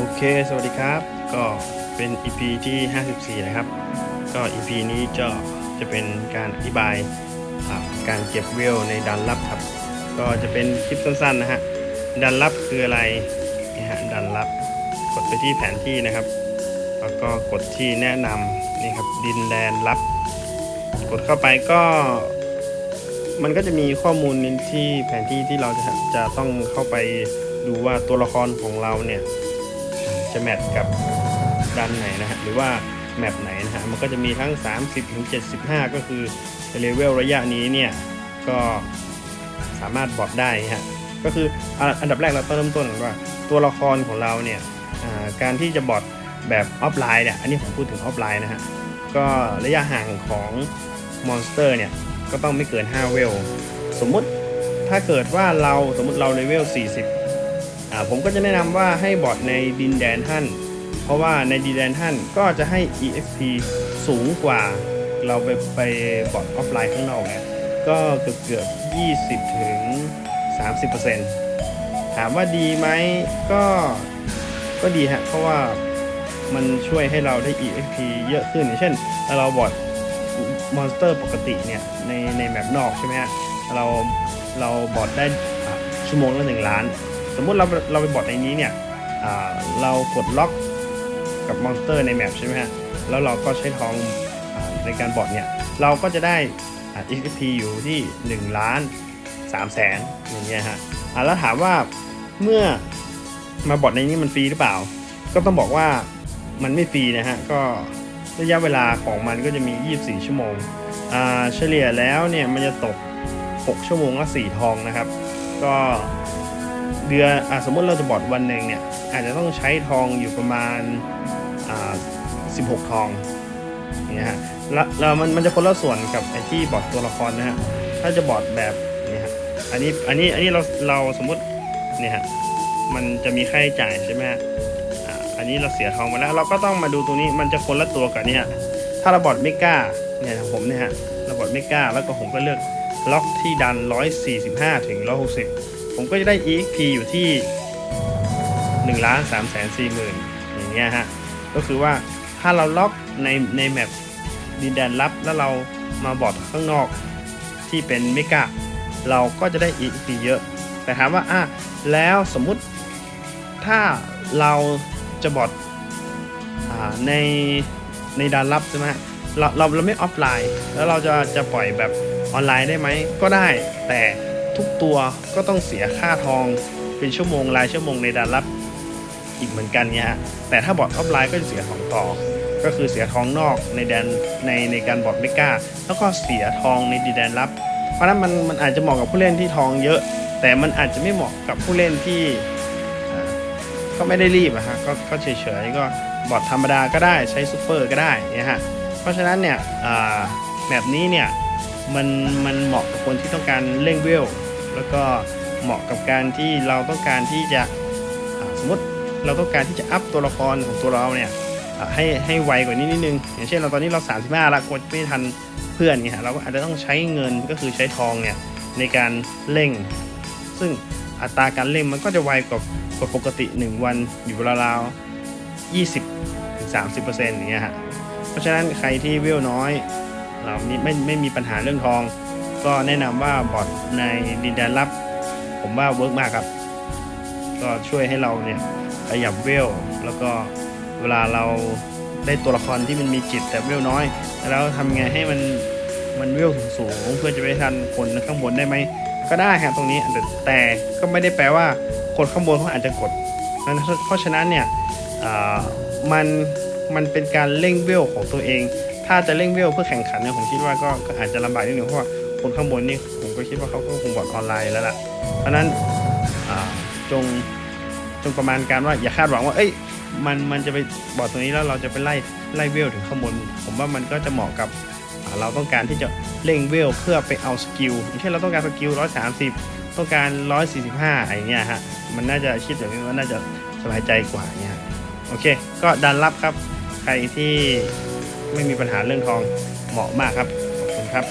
โอเค สวัสดีครับ ก็เป็น EP ที่ 54 นะครับ ก็ EP นี้จะจะเป็นการอธิบายการเก็บเวลในดันลับครับ ก็จะเป็นคลิปสั้นๆนะฮะ ดันลับคืออะไรนี่ฮะ ดันลับ กดไปที่แผนที่นะครับ แล้วก็กดที่แนะนำนี่ครับ ดินแดนลับ กดเข้าไปก็ มันก็จะมีข้อมูลที่แผนที่ที่เราจะจะต้องเข้าไปดูว่าตัวละครของเราเนี่ย จะแมทกับดันไหนนะฮะหรือว่าแมปไหนนะฮะมันก็จะมีทั้ง 30ถึง75 ก็คือเลเวลระยะนี้เนี่ยก็สามารถบอดได้ฮะก็คืออันดับแรกเราต้องเริ่มต้นก่อนว่าตัวละครของเราเนี่ยการที่จะบอดแบบออฟไลน์เนี่ยอันนี้ผมพูดถึงออฟไลน์นะฮะก็ระยะห่างของมอนสเตอร์เนี่ยก็ต้องไม่เกิน 5 เวล สมมุติถ้าเกิดว่าเราสมมุติเราเลเวล 40 ผมก็จะแนะนำว่าให้บอร์ดในดินแดนท่าน เพราะว่าในดินแดนท่านก็จะให้ EXP สูงกว่าเราไปไปบอร์ดออฟไลน์ข้างนอกเนี่ยก็เกือบเกือบ20 ถึง 30%ถามว่าดีไหมก็ก็ดีฮะ เพราะว่ามันช่วยให้เราได้ EXP เยอะขึ้นอย่างเช่นถ้าเราบอร์ดมอนสเตอร์ปกติเนี่ย ในในแมปนอกใช่ไหมฮะเราเราบอร์ดได้ชั่วโมงละหนึ่งล้าน สมมุติเราเราไปบอดในนี้เนี่ยเรากดล็อกกับมอนสเตอร์ในแมปใช่ไหมฮะ แล้วเราก็ใช้ทองอในการบอดเนี่ย เราก็จะได้อ่า XP อยู่ที่ 1 ล้าน3แสนอย่างเงี้ยฮะแล้วถามว่าเมื่อมาบอดในนี้มันฟรีหรือเปล่า ก็ต้องบอกว่ามันไม่ฟรีนะฮะ ก็ระยะเวลาของมันก็จะมี 24 ชั่วโมง เฉลี่ยแล้วเนี่ยมันจะตก 6 ชั่วโมงละ4ทองนะครับ ก็ เดือนอสมมติเราจะบอดวันหนึ่งเนี่ยอาจจะต้องใช้ทองอยู่ประมาณา16ทองอย่างเงี้ยฮะแล้วมันมันจะคนละส่วนกับไอ้ที่บอดตัวละครนะฮะถ้าจะบอดแบบนี้ฮะอันนี้อันนี้อันนี้เราเราสมมติเนี่ยฮะมันจะมีค่าใช้จ่ายใช่ไหมฮะอันนี้เราเสียทองมาแล้ว เราก็ต้องมาดูตรงนี้มันจะคนละตัวกับเนี่ยถ้าเราบอดเมก้าเนี่ยผมเนี่ยฮะเราบอดเมก้าแล้วก็ผมก็เลือกล็อกที่ดัน 145 ถึง 160 ผมก็จะได้ EXP อยู่ที่1ล้าน3แสน4หมื่นอย่างเงี้ยฮะ ก็คือว่าถ้าเราล็อกในในแมปดินแดนลับแล้วเรามาบอดข้างนอกที่เป็นเมกาเราก็จะได้ EXP เยอะ แต่ถามว่าอะแล้วสมมุติถ้าเราจะบอดในในดานลับใช่ไหมเราเราเราไม่ออฟไลน์ แล้วเราจะจะปล่อยแบบออนไลน์ได้ไหมก็ได้แต่ ทุกตัวก็ต้องเสียค่าทองเป็นชั่วโมงรายชั่วโมงในดานลับอีกเหมือนกันเนี่ยฮะแต่ถ้าบอร์ดออฟไลน์ก็จะเสียสองต่อ ก็คือเสียทองนอกในแดนในในการบอร์ดเมกาแล้วก็เสียทองในดีแดนลับ เพราะนั้นมันมันอาจจะเหมาะกับผู้เล่นที่ทองเยอะ แต่มันอาจจะไม่เหมาะกับผู้เล่นที่ก็ไม่ได้รีบอะฮะก็ก็เฉยๆก็บอร์ดธรรมดาก็ได้ใช้ซูเปอร์ก็ได้เนี่ยฮะเพราะฉะนั้นเนี่ยแบบนี้เนี่ยมันมันเหมาะกับคนที่ต้องการเร่งเวล แล้วก็เหมาะกับการที่เราต้องการที่จะสมมติเราต้องการที่จะอัพตัวละครของตัวเราเนี่ยให้ให้ไวกว่านี้นิดนึง อย่างเช่นเราตอนนี้เรา 35ละกดไม่ทันเพื่อนเงี้ยเราก็อาจจะต้องใช้เงินก็คือใช้ทองเนี่ยในการเร่ง ซึ่งอัตราการเล่นมันก็จะไวกว่ากว่าปกติ 1 วันอยู่ราวๆ20ถึง30%อย่างเงี้ยฮะเพราะฉะนั้นใครที่เวลน้อย เรามีไม่ไม่มีปัญหาเรื่องทอง ก็แนะนำว่าบอทในดินแดนลับ ผมว่าเวิร์กมากครับ ก็ช่วยให้เราเนี่ยขยับเวล แล้วก็เวลาเราได้ตัวละครที่มันมีจิตแต่เวลน้อย แล้วทำไงให้มันมันเวลสูงๆเพื่อจะไปทันคนข้างบนได้ไหมก็ได้ครับตรงนี้แต่แต่ก็ไม่ได้แปลว่าคนข้างบนเขาอาจจะกดเพราะฉะนั้นเนี่ยมันมันเป็นการเร่งเวลของตัวเอง ถ้าจะเร่งเวลเพื่อแข่งขันเนี่ยผมคิดว่าก็ก็อาจจะลำบากนิดนึงเพราะว่า คนข้างบนนี่ผมก็คิดว่าเขาก็คงบอดออนไลน์แล้วล่ะ เพราะนั้นจงจงประมาณการว่าอย่าคาดหวังว่า เอ้ยมันมันจะไปบอดตัวนี้แล้วเราจะไปไล่ไล่เวลถึงข้างบน ผมว่ามันก็จะเหมาะกับเราต้องการที่จะเร่งเวลเพื่อไปเอาสกิลอย่างเช่นเราต้องการสกิล 130 ต้องการ 145อะไรเงี้ยฮะ มันน่าจะคิดแบบนี้ว่าน่าจะสบายใจกว่าเงี้ยฮะโอเค ก็ดันรับครับ ใครที่ไม่มีปัญหาเรื่องทองเหมาะมากครับ ขอบคุณครับ